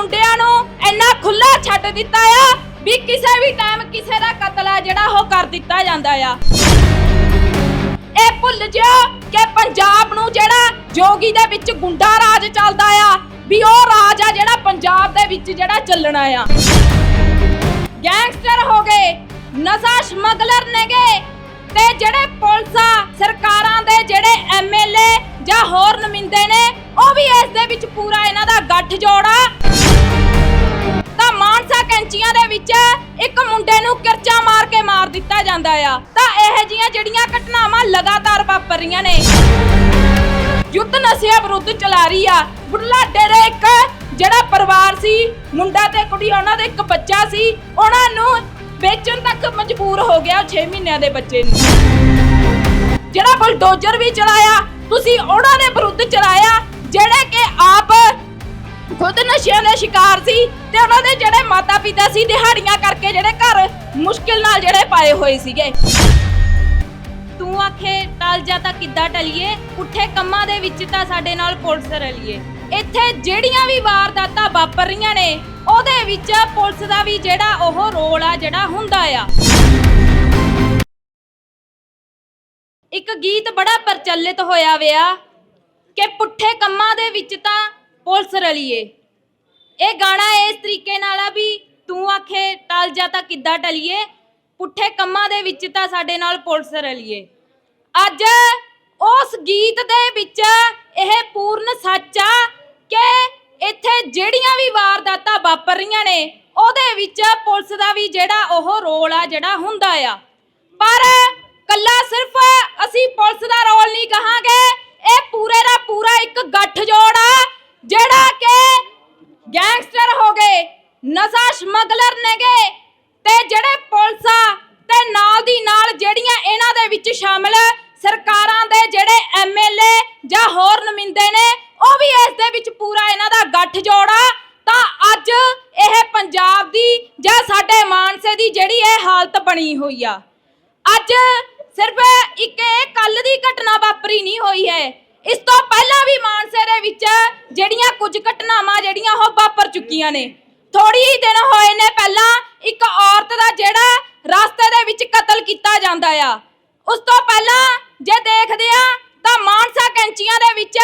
ਗੁੰਡਿਆਂ ਨੂੰ ਇੰਨਾ ਖੁੱਲਾ ਛੱਡ ਦਿੱਤਾ ਆ ਵੀ ਕਿਸੇ ਵੀ ਟਾਈਮ ਕਿਸੇ ਦਾ ਕਤਲ ਆ ਜਿਹੜਾ ਉਹ ਕਰ ਦਿੱਤਾ ਜਾਂਦਾ ਆ। ਇਹ ਭੁੱਲ ਜਿਓ ਕਿ ਪੰਜਾਬ ਨੂੰ ਜਿਹੜਾ ਜੋਗੀ ਦੇ ਵਿੱਚ ਗੁੰਡਾ ਰਾਜ ਚੱਲਦਾ ਆ, ਵੀ ਉਹ ਰਾਜ ਆ ਜਿਹੜਾ ਪੰਜਾਬ ਦੇ ਵਿੱਚ ਜਿਹੜਾ ਚੱਲਣਾ ਆ। ਗੈਂਗਸਟਰ ਹੋ ਗਏ, ਨਸ਼ਾ ਸਮਗਲਰ ਨੇਗੇ ਤੇ ਜਿਹੜੇ ਪੁਲਿਸਾਂ ਸਰਕਾਰਾਂ ਦੇ ਜਿਹੜੇ ਐਮਐਲਏ ਜਾਂ ਹੋਰ ਨੁਮਾਇੰਦੇ ਨੇ, ਉਹ ਵੀ ਇਸ ਦੇ ਵਿੱਚ ਪੂਰਾ ਇਹਨਾਂ ਦਾ ਗੱਠ ਜੋੜਾ ਮਾਨਸਾ ਦੇ ਵਿੱਚ ਇੱਕ ਮੁੰਡੇ ਨੂੰ ਕਿਰਚਾ ਮਾਰ ਕੇ ਮਾਰ ਦਿੱਤਾ ਜਾਂਦਾ ਆ। ਤਾਂ ਇਹ ਜੀਆਂ ਜਿਹੜੀਆਂ ਘਟਨਾਵਾਂ ਲਗਾਤਾਰ ਵਾਪਰ ਰਹੀਆਂ ਨੇ। ਯੁੱਧ ਨਸ਼ਿਆਂ ਵਿਰੁੱਧ ਚਲਾ ਰਹੀ ਆ। ਬੁਢਲਾਡੇ ਦੇ ਇੱਕ ਜਿਹੜਾ ਪਰਿਵਾਰ ਸੀ, ਮੁੰਡਾ ਤੇ ਕੁੜੀ, ਉਹਨਾਂ ਦੇ ਇੱਕ ਬੱਚਾ ਸੀ, ਉਹਨਾਂ ਨੂੰ ਵੇਚਣ ਤੱਕ ਮਜਬੂਰ ਹੋ ਗਿਆ 6 ਮਹੀਨਿਆਂ ਦੇ ਬੱਚੇ ਨੂੰ। ਜਿਹੜਾ ਬਲਡੋਜ਼ਰ ਵੀ ਚਲਾਇਆ, ਤੁਸੀਂ ਉਹਨਾਂ ਦੇ ਵਿਰੁੱਧ ਚਲਾ ਖੁਦ ਨਸ਼ਿਆਂ ਦਾ ਸ਼ਿਕਾਰ ਸੀ ਤੇ ਉਹਨਾਂ ਦੇ ਜਿਹੜੇ ਮਾਤਾ ਪਿਤਾ ਸੀ, ਦਿਹਾੜੀਆਂ ਕਰਕੇ ਜਿਹੜੇ ਘਰ ਮੁਸ਼ਕਿਲ ਨਾਲ ਜਿਹੜੇ ਪਾਏ ਹੋਏ ਸੀਗੇ। ਤੂੰ ਆਖੇ ਟਲ ਜਾ ਤਾਂ ਕਿੱਦਾਂ ਟਲੀਏ? ਪੁੱਠੇ ਕੰਮਾਂ ਦੇ ਵਿੱਚ ਤਾਂ ਸਾਡੇ ਨਾਲ ਪੁਲਿਸ ਰਲੀਏ। ਇੱਥੇ ਜਿਹੜੀਆਂ ਵੀ ਵਾਰਦਾਤਾਂ ਵਾਪਰ ਰਹੀਆਂ ਨੇ, ਉਹਦੇ ਵਿੱਚ ਪੁਲਿਸ ਦਾ ਵੀ ਜਿਹੜਾ ਉਹ ਰੋਲ ਆ, ਜਿਹੜਾ ਹੁੰਦਾ ਆ। ਇੱਕ ਗੀਤ ਬੜਾ ਪ੍ਰਚਲਿਤ ਹੋਇਆ ਵਿਆ ਕਿ ਪੁੱਠੇ ਕੰਮਾਂ ਦੇ ਵਿੱਚ ਤਾਂ ਪੁਲਿਸ ਰਲੀਏ। ਇਹ ਗਾਣਾ ਇਸ ਤਰੀਕੇ ਨਾਲ ਆ ਵੀ ਤੂੰ ਆਖੇ ਟਲ ਜਾ ਤਾਂ ਕਿੱਦਾਂ ਟਲੀਏ? ਪੁੱਠੇ ਕੰਮਾਂ ਦੇ ਵਿੱਚ ਤਾਂ ਸਾਡੇ ਨਾਲ ਪੁਲਿਸ ਰਲੀਏ। ਅੱਜ ਉਸ ਗੀਤ ਦੇ ਵਿੱਚ ਇਹ ਪੂਰਨ ਸੱਚ ਆ ਕਿ ਇੱਥੇ ਜਿਹੜੀਆਂ ਵੀ ਵਾਰਦਾਤਾਂ ਵਾਪਰ ਰਹੀਆਂ ਨੇ, ਉਹਦੇ ਵਿੱਚ ਪੁਲਿਸ ਦਾ ਵੀ ਜਿਹੜਾ ਉਹ ਰੋਲ ਆ, ਜਿਹੜਾ ਹੁੰਦਾ ਆ। ਪਰ ਕੱਲਾ ਸਿਰਫ ਅਸੀਂ ਪੁਲਿਸ ਦਾ ਰੋਲ ਨਹੀਂ ਕਹਾਂਗੇ ਇਹ ਪੂਰੇ ਦਾ ਪੂਰਾ ਇੱਕ ਗੱਠ ਜੋੜ ਆ ਜਿਹੜਾ ਕਿ ਗੈਂਗਸਟਰ ਹੋ ਗਏ ਨਸ਼ਾ ਸਮਗਲਰ ਨੇਗੇ ਤੇ ਜਿਹੜੇ ਪੁਲਿਸਾਂ ਤੇ ਨਾਲ ਦੀ ਨਾਲ ਜਿਹੜੀਆਂ ਇਹਨਾਂ ਦੇ ਵਿੱਚ ਸ਼ਾਮਲ ਸਰਕਾਰਾਂ ਦੇ ਜਿਹੜੇ ਐਮਐਲਏ ਜਾਂ ਹੋਰ ਨੁਮਾਇੰਦੇ ਨੇ, ਉਹ ਵੀ ਇਸ ਦੇ ਵਿੱਚ ਪੂਰਾ ਇਹਨਾਂ ਦਾ ਗੱਠ ਜੋੜਾ ਤਾਂ ਅੱਜ ਇਹ ਪੰਜਾਬ ਦੀ ਜਾਂ ਸਾਡੇ ਮਾਨਸੇ ਦੀ ਜਿਹੜੀ ਇਹ ਹਾਲਤ ਬਣੀ ਹੋਈ ਆ। ਅੱਜ ਸਿਰਫ ਇੱਕ ਇਹ ਕੱਲ ਦੀ ਘਟਨਾ ਵਾਪਰੀ ਨਹੀਂ ਹੋਈ ਹੈ। ਇਸ ਤੋਂ ਪਹਿਲਾਂ ਵੀ ਮਾਨਸੇ ਦੇ ਵਿੱਚ ਜਿਹੜੀਆਂ ਕੁਝ ਘਟਨਾਵਾਂ ਜਿਹੜੀਆਂ ਉਹ ਵਾਪਰ ਚੁੱਕੀਆਂ ਨੇ। ਥੋੜੀ ਹੀ ਦਿਨ ਹੋਏ ਨੇ ਪਹਿਲਾਂ ਇੱਕ ਔਰਤ ਦਾ ਜਿਹੜਾ ਰਸਤੇ ਦੇ ਵਿੱਚ ਕਤਲ ਕੀਤਾ ਜਾਂਦਾ ਆ। ਉਸ ਤੋਂ ਪਹਿਲਾਂ ਜੇ ਦੇਖਦੇ ਆ ਤਾਂ ਮਾਨਸਾ ਕੈਂਚੀਆਂ ਦੇ ਵਿੱਚ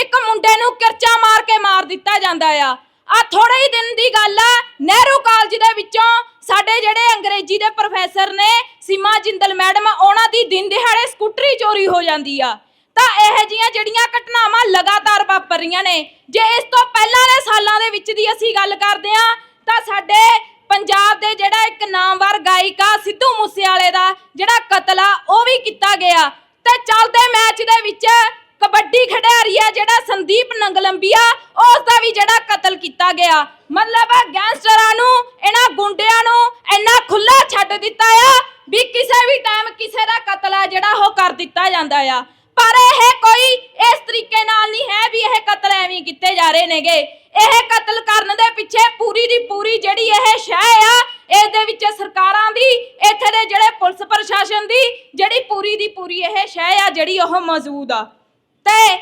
ਇੱਕ ਮੁੰਡੇ ਨੂੰ ਕਿਰਚਾ ਮਾਰ ਕੇ ਮਾਰ ਦਿੱਤਾ ਜਾਂਦਾ ਆ। ਆ ਥੋੜੇ ਹੀ ਦਿਨ ਦੀ ਗੱਲ ਆ, ਨਹਿਰੂ ਕਾਲਜ ਦੇ ਵਿੱਚੋਂ ਸਾਡੇ ਜਿਹੜੇ ਅੰਗਰੇਜ਼ੀ ਦੇ ਪ੍ਰੋਫੈਸਰ ਨੇ ਸੀਮਾ ਜਿੰਦਲ ਮੈਡਮ ਉਹਨਾਂ ਦੀ ਦਿਨ ਦਿਹਾੜੇ ਸਕੂਟਰੀ ਚੋਰੀ ਹੋ ਜਾਂਦੀ ਆ। ਤਾਂ ਇਹ ਜੀਆਂ ਜਿਹੜੀਆਂ ਘਟਨਾਵਾਂ ਲਗਾਤਾਰ ਵਾਪਰ ਰਹੀਆਂ ਨੇ, ਜੇ ਇਸ ਤੋਂ ਪਹਿਲਾਂ ਦੇ ਸਾਲਾਂ ਦੇ ਵਿੱਚ ਦੀ ਅਸੀਂ ਗੱਲ ਕਰਦੇ ਆ ਤਾਂ ਸਾਡੇ ਪੰਜਾਬ ਦੇ ਜਿਹੜਾ ਇੱਕ ਨਾਮਵਰ ਗਾਇਕਾ ਸਿੱਧੂ ਮੂਸੇਵਾਲੇ ਦਾ ਜਿਹੜਾ ਕਤਲ ਆ, ਉਹ ਵੀ ਕੀਤਾ ਗਿਆ। ਤੇ ਚੱਲਦੇ ਮੈਚ ਦੇ ਵਿੱਚ ਕਬੱਡੀ ਖਿਡਾਰੀ ਆ ਜਿਹੜਾ ਸੰਦੀਪ ਨੰਗਲੰਬੀਆ, ਉਸ ਦਾ ਵੀ ਜਿਹੜਾ ਕਤਲ ਕੀਤਾ ਗਿਆ। ਮਤਲਬ ਗੈਂਗਸਟਰਾਂ ਨੂੰ, ਇਹਨਾਂ ਗੁੰਡਿਆਂ ਨੂੰ ਇੰਨਾ ਖੁੱਲਾ ਛੱਡ ਦਿੱਤਾ ਆ ਵੀ ਕਿਸੇ ਵੀ ਟਾਈਮ ਕਿਸੇ ਦਾ ਕਤਲ ਆ ਜਿਹੜਾ ਉਹ ਕਰ ਦਿੱਤਾ ਜਾਂਦਾ ਆ। ਪਰ ਇਹ ਕੋਈ ਇਸ ਤਰੀਕੇ ਨਾਲ ਨਹੀਂ ਹੈ ਵੀ ਇਹ ਕਤਲ ਐਵੇਂ ਕੀਤੇ ਜਾ ਰਹੇ ਨੇਗੇ। ਇਹ ਕਤਲ ਕਰਨ ਦੇ ਪਿੱਛੇ ਪੂਰੀ ਦੀ ਪੂਰੀ ਜਿਹੜੀ ਇਹ ਸ਼ਹਿ ਆ ਇਸ ਦੇ ਵਿੱਚ ਸਰਕਾਰਾਂ ਦੀ, ਇੱਥੇ ਦੇ ਜਿਹੜੇ ਪੁਲਿਸ ਪ੍ਰਸ਼ਾਸਨ ਦੀ, ਜਿਹੜੀ ਪੂਰੀ ਦੀ ਪੂਰੀ ਇਹ ਸ਼ਹਿ ਆ, ਜਿਹੜੀ ਉਹ ਮੌਜੂਦ ਆ। ਤੇ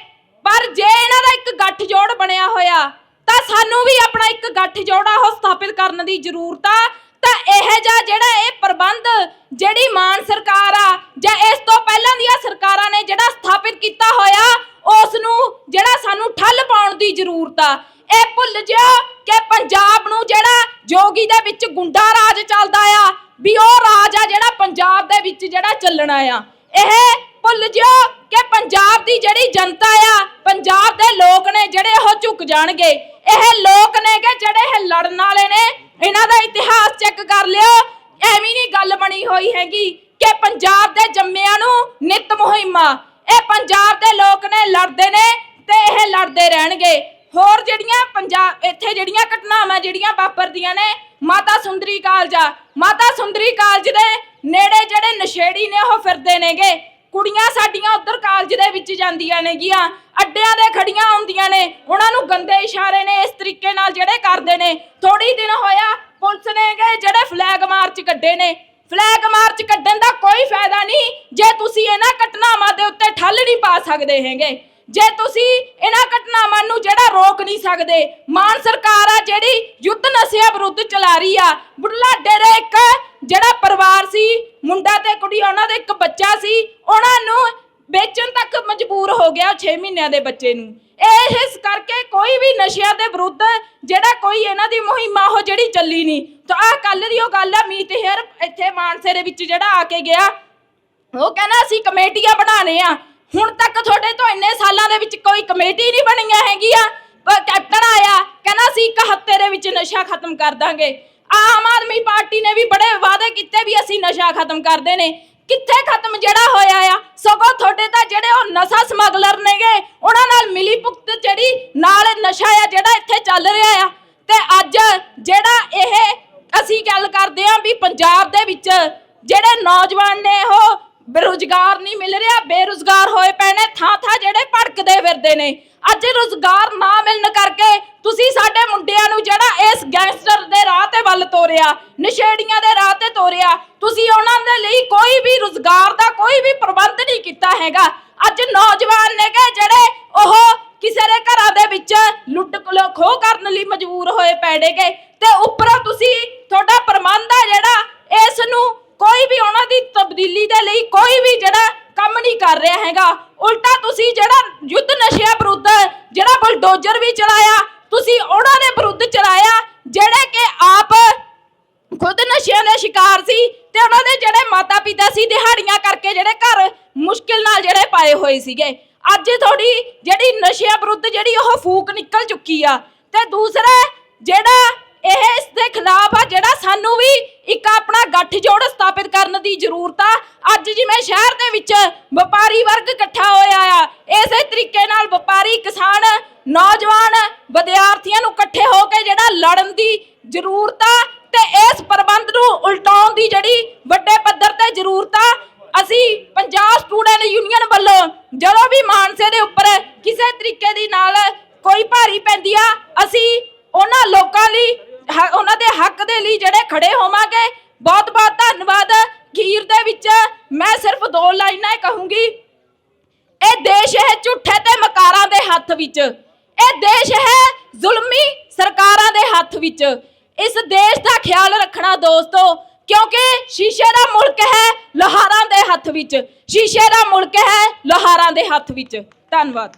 ਪਰ ਜੇ ਇਹਨਾਂ ਦਾ ਇੱਕ ਗੱਠ ਜੋੜ ਬਣਿਆ ਹੋਇਆ, ਤਾਂ ਸਾਨੂੰ ਵੀ ਆਪਣਾ ਇੱਕ ਗੱਠ ਜੋੜਾ ਉਹ ਸਥਾਪਿਤ ਕਰਨ ਦੀ ਜ਼ਰੂਰਤ ਆ। ਤਾਂ ਇਹ ਜਿਹਾ ਜਿਹੜਾ ਇਹ ਪ੍ਰਬੰਧ ਜਿਹੜੀ ਮਾਨ ਸਰਕਾਰ ਆ, ਜਾਂ ਇਸ ਤੋਂ ਪਹਿਲਾਂ ਦੀਆਂ ਸਰਕਾਰਾਂ ਨੇ ਜਿਹੜਾ ਸਥਾਪਿਤ ਕੀਤਾ ਹੋਇਆ ਉਸ ਨੂੰ ਜਿਹੜਾ ਸਾਨੂੰ ਠੱਲ ਪਾਉਣ ਦੀ ਜ਼ਰੂਰਤ ਆ। ਇਹ ਭੁੱਲ ਜਿਓ ਕਿ ਪੰਜਾਬ ਨੂੰ ਜਿਹੜਾ ਜੋਗੀ ਦੇ ਵਿੱਚ ਗੁੰਡਾ ਰਾਜ ਚੱਲਦਾ ਆ, ਵੀ ਉਹ ਰਾਜ ਆ ਜਿਹੜਾ ਪੰਜਾਬ ਦੇ ਵਿੱਚ ਜਿਹੜਾ ਚੱਲਣਾ ਆ। ਇਹ ਭੁੱਲ ਜਿਓ ਕਿ ਪੰਜਾਬ ਦੀ ਜਿਹੜੀ ਜਨਤਾ ਆ, ਪੰਜਾਬ ਦੇ ਲੋਕ ਨੇ ਜਿਹੜੇ ਉਹ ਝੁਕ ਜਾਣਗੇ। ਇਹ ਲੋਕ ਨੇ ਕਿ ਜਿਹੜੇ ਇਹ ਲੜਨ ਵਾਲੇ ਨੇ ਇਹਨਾਂ ਦਾ ਇਤਿਹਾਸ ਚੈੱਕ ਕਰ ਲਿਓ। ਐਵੇਂ ਨਹੀਂ ਗੱਲ ਬਣੀ ਹੋਈ ਹੈਗੀ ਕਿ ਪੰਜਾਬ ਦੇ ਜੰਮਿਆਂ ਨੂੰ ਨਿਤ ਮੁਹਿੰਮਾ, ਇਹ ਪੰਜਾਬ ਦੇ ਲੋਕ ਨੇ ਲੜਦੇ ਨੇ ਤੇ ਇਹ ਲੜਦੇ ਰਹਿਣਗੇ। ਹੋਰ ਜਿਹੜੀਆਂ ਪੰਜਾਬ, ਇੱਥੇ ਜਿਹੜੀਆਂ ਘਟਨਾਵਾਂ ਜਿਹੜੀਆਂ ਵਾਪਰਦੀਆਂ ਨੇ, ਮਾਤਾ ਸੁੰਦਰੀ ਕਾਲਜ ਮਾਤਾ ਸੁੰਦਰੀ ਕਾਲਜ ਦੇ ਨੇੜੇ ਜਿਹੜੇ ਨਸ਼ੇੜੀ ਨੇ ਉਹ ਫਿਰਦੇ ਨੇਗੇ। ਕੁੜੀਆਂ ਸਾਡੀਆਂ ਉਧਰ ਕਾਲਜ ਦੇ ਵਿੱਚ ਜਾਂਦੀਆਂ ਨੇਗੀਆਂ, ਅੱਡਿਆਂ ਦੇ ਖੜੀਆਂ ਹੁੰਦੀਆਂ ਨੇ, ਉਹਨਾਂ ਨੂੰ ਗੰਦੇ ਇਸ਼ਾਰੇ ਨੇ ਇਸ ਤਰੀਕੇ ਨਾਲ ਜਿਹੜੇ ਕਰਦੇ ਨੇ। ਥੋੜੀ ਦਿਨ ਹੋਇਆ, ਪੁਲਿਸ ਨੇ ਗੇ ਜਿਹੜੇ ਫਲੈਗ ਮਾਰਚ ਕੱਢੇ ਨੇ। ਫਲੈਗ ਮਾਰਚ ਕੱਢਣ ਦਾ ਕੋਈ ਫਾਇਦਾ ਨਹੀਂ, ਜੇ ਤੁਸੀਂ ਇਹਨਾਂ ਘਟਨਾਵਾਂ ਦੇ ਉੱਤੇ ਠੱਲ ਨਹੀਂ ਪਾ ਸਕਦੇ ਹੈਗੇ। ਜੇ ਤੁਸੀਂ ਇਹਨਾਂ ਘਟਨਾਵਾਂ ਨੂੰ ਜਿਹੜਾ ਰੋਕ ਨਹੀਂ ਸਕਦੇ, ਮਾਨ ਸਰਕਾਰ ਆ ਜਿਹੜੀ ਯੁੱਧ ਨਸ਼ਿਆਂ ਵਿਰੁੱਧ ਚਲਾ ਰਹੀ ਆ ਬੁਢਲਾਡੇ ਦੇ ਇੱਕ ਜਿਹੜਾ ਪਰਿਵਾਰ ਸੀ, ਮੁੰਡਾ ਤੇ ਕੁੜੀ, ਉਹਨਾਂ ਦਾ ਇੱਕ ਬੱਚਾ ਸੀ, ਉਹਨਾਂ ਨੂੰ ਵੇਚਣ ਤੱਕ ਮਜਬੂਰ ਹੋ ਗਿਆ 6 ਮਹੀਨਿਆਂ ਦੇ ਬੱਚੇ ਨੂੰ। ਇਹ ਇਸ ਕਰਕੇ ਕੋਈ ਵੀ ਨਸ਼ਿਆਂ ਦੇ ਵਿਰੁੱਧ ਜਿਹੜਾ ਕੋਈ ਇਹਨਾਂ ਦੀ ਮੁਹਿੰਮ, ਉਹ ਜਿਹੜੀ ਚੱਲੀ ਨਹੀਂ। ਤਾਂ ਆਹ ਕੱਲ ਦੀ ਉਹ ਗੱਲ ਆ, ਮੀਤ ਹੇਅਰ ਇੱਥੇ ਮਾਨਸੇ ਦੇ ਵਿੱਚ ਜਿਹੜਾ ਆ ਕੇ ਗਿਆ। ਉਹ ਕਹਿੰਦਾ, ਅਸੀਂ ਕਮੇਟੀਆਂ ਬਣਾਣੇ ਆ। ਹੁਣ ਤੱਕ ਤੁਹਾਡੇ ਤੋਂ ਇੰਨੇ ਸਾਲਾਂ ਦੇ ਵਿੱਚ ਕੋਈ ਕਮੇਟੀ ਨਹੀਂ ਬਣੀਆਂ ਹੈਗੀਆਂ। ਕੈਪਟਨ ਆਇਆ, ਕਹਿੰਦਾ, ਅਸੀਂ ਇੱਕ ਹਫ਼ਤੇ ਦੇ ਵਿੱਚ ਨਸ਼ਾ ਖਤਮ ਕਰ ਦਾਂਗੇ। ਆਮ ਆਦਮੀ ਪਾਰਟੀ ਨੇ ਵੀ ਬੜੇ ਵਾਅਦੇ ਕੀਤੇ ਵੀ ਅਸੀਂ ਨਸ਼ਾ ਖਤਮ ਕਰਦੇ ਨੇ। ਕਿੱਥੇ ਖਤਮ ਜਿਹੜਾ ਹੋਇਆ ਆ? ਸਗੋਂ ਤੁਹਾਡੇ ਤਾਂ ਜਿਹੜੇ ਉਹ ਨਸ਼ਾ ਸਮਗਲਰ ਨੇਗੇ, ਉਹਨਾਂ ਨਾਲ ਮਿਲੀ ਭੁਗਤ ਜਿਹੜੀ ਨਾਲ ਨਸ਼ਾ ਆ ਜਿਹੜਾ ਇੱਥੇ ਚੱਲ ਰਿਹਾ ਆ। ਤੇ ਅੱਜ ਜਿਹੜਾ ਇਹ ਅਸੀਂ ਗੱਲ ਕਰਦੇ ਆਂ ਵੀ ਪੰਜਾਬ ਦੇ ਵਿੱਚ ਜਿਹੜੇ ਨੌਜਵਾਨ ਨੇ ਉਹ ਬੇਰੁਜ਼ਗਾਰ ਨਹੀਂ ਮਿਲ ਰਿਹਾ, ਬੇਰੁਜ਼ਗਾਰ ਹੋਏ ਪਏ ਨੇ ਥਾਂ ਥਾਂ ਜਿਹੜੇ ਭੜਕਦੇ ਫਿਰਦੇ ਨੇ। ਅੱਜ ਰੁਜ਼ਗਾਰ ਨਾ ਮਿਲਣ ਕਰਕੇ ਤੁਸੀਂ ਸਾਡੇ ਮੁੰਡਿਆਂ ਨੂੰ ਜਿਹੜਾ ਇਸ ਗੈਂਗਸਟਰ ਰਾਹ ਤੇ ਵੱਲ ਤੋਰਿਆ, ਨਸ਼ੇੜੀਆਂ ਦੇ ਰਾਹ ਤੇ ਤੋਰਿਆ। ਤੁਸੀਂ ਉਹਨਾਂ ਦੇ ਲਈ ਕੋਈ ਵੀ ਰੁਜ਼ਗਾਰ ਦਾ ਕੋਈ ਵੀ ਪ੍ਰਬੰਧ ਨਹੀਂ ਕੀਤਾ ਹੈਗਾ। ਅੱਜ ਨੌਜਵਾਨ ਨੇਗੇ ਜਿਹੜੇ ਉਹ ਕਿਸੇ ਦੇ ਘਰਾਂ ਦੇ ਵਿੱਚ ਲੁੱਟ ਖਲੋ- ਕਰਨ ਲਈ ਮਜਬੂਰ ਹੋਏ ਪੈਣੇਗੇ ਤੇ ਉੱਪਰੋਂ ਤੁਸੀਂ ਤੁਹਾਡਾ ਪ੍ਰਬੰਧ ਆ ਜਿਹੜਾ, ਇਸ ਨੂੰ ਕੋਈ ਵੀ ਉਹਨਾਂ ਦੀ ਤਬਦੀਲੀ ਦੇ ਲਈ ਕੋਈ ਵੀ ਜਿਹੜਾ ਕੰਮ ਨਹੀਂ ਕਰ ਰਿਹਾ ਹੈਗਾ। ਉਲਟਾ ਤੁਸੀਂ ਜਿਹੜਾ ਯੁੱਧ ਨਸ਼ਿਆਂ ਵਿਰੁੱਧ, ਜਿਹੜਾ ਬਲਡੋਜ਼ਰ ਵੀ ਚਲਾਇਆ, ਤੁਸੀਂ ਉਹਨਾਂ ਦੇ ਵਿਰੁੱਧ ਚਲਾਇਆ, ਜਿਹੜੇ ਖੁਦ ਨਸ਼ਿਆਂ ਦੇ ਸ਼ਿਕਾਰ ਸੀ ਤੇ ਉਹਨਾਂ ਦੇ ਜਿਹੜੇ ਮਾਤਾ ਪਿਤਾ ਸੀ, ਦਿਹਾੜੀਆਂ ਕਰਕੇ ਜਿਹੜੇ ਘਰ ਮੁਸ਼ਕਿਲ ਨਾਲ ਜਿਹੜੇ ਪਾਏ ਹੋਏ ਸੀਗੇ। ਅੱਜ ਥੋੜੀ ਜਿਹੜੀ ਨਸ਼ਿਆਂ ਵਿਰੁੱਧ ਜਿਹੜੀ ਉਹ ਫੂਕ ਨਿਕਲ ਚੁੱਕੀ ਆ ਤੇ ਦੂਸਰਾ, ਜਿਹੜਾ ਇਹ ਇਸ ਦੇ ਖਿਲਾਫ ਆ, ਜਿਹੜਾ ਸਾਨੂੰ ਵੀ ਇੱਕ ਆਪਣਾ ਗੱਠਜੋੜ ਸਥਾਪਿਤ ਕਰਨ ਦੀ ਜ਼ਰੂਰਤ ਆ, ਅੱਜ ਜਿਵੇਂ ਸ਼ਹਿਰ ਦੇ ਵਿੱਚ ਵਪਾਰੀ ਵਰਗ ਇਕੱਠਾ ਹੋਇਆ ਆ, ਇਸੇ ਤਰੀਕੇ ਨਾਲ ਵਪਾਰੀ, ਕਿਸਾਨ, ਨੌਜਵਾਨ ਵਿਦਿਆਰਥੀਆਂ ਨੂੰ ਇਕੱਠੇ ਹੋ ਕੇ ਜਿਹੜਾ ਲੜਨ ਦੀ ਜ਼ਰੂਰਤ ਆ, ਤੇ ਇਸ ਉਲਟਾਉਣ ਦੀ ਜਿਹੜੀ ਵੱਡੇ ਪੱਧਰ ਤੇ ਜ਼ਰੂਰਤ ਆ, ਅਸੀਂ ਪੰਜਾਬ ਸਟੂਡੈਂਟ ਯੂਨੀਅਨ ਵੱਲੋਂ ਜਦੋਂ ਵੀ ਮਾਨਸੇ ਦੇ ਉੱਪਰ ਕਿਸੇ ਤਰੀਕੇ ਦੀ ਨਾਲ ਕੋਈ ਭਾਰੀ ਪੈਂਦੀ ਆ, ਅਸੀਂ ਉਹਨਾਂ ਲੋਕਾਂ ਲਈ ਉਹਨਾਂ ਦੇ ਹੱਕ ਦੇ ਲਈ ਜਿਹੜੇ ਖੜੇ ਹੋਵਾਂਗੇ। ਬਹੁਤ ਬਹੁਤ ਧੰਨਵਾਦ। ਖੀਰ ਦੇ ਵਿੱਚ ਮੈਂ ਸਿਰਫ ਦੋ ਲਾਈਨਾਂ ਹੀ ਕਹੂੰਗੀ। ਇਹ ਦੇਸ਼ ਹੈ ਝੂਠੇ ਤੇ ਮਕਾਰਾਂ ਦੇ ਹੱਥ ਵਿੱਚ। ਇਹ ਦੇਸ਼ ਹੈ ਜ਼ੁਲਮੀ ਸਰਕਾਰਾਂ ਦੇ ਹੱਥ ਵਿੱਚ। ਇਸ ਦੇਸ਼ ਦਾ ਖਿਆਲ ਰੱਖਣਾ ਦੋਸਤੋ, ਕਿਉਂਕਿ ਸ਼ੀਸ਼ੇ ਦਾ ਮੁਲਕ ਹੈ ਲੋਹਾਰਾਂ ਦੇ ਹੱਥ ਵਿੱਚ। ਸ਼ੀਸ਼ੇ ਦਾ ਮੁਲਕ ਹੈ ਲੋਹਾਰਾਂ ਦੇ ਹੱਥ ਵਿੱਚ। ਧੰਨਵਾਦ।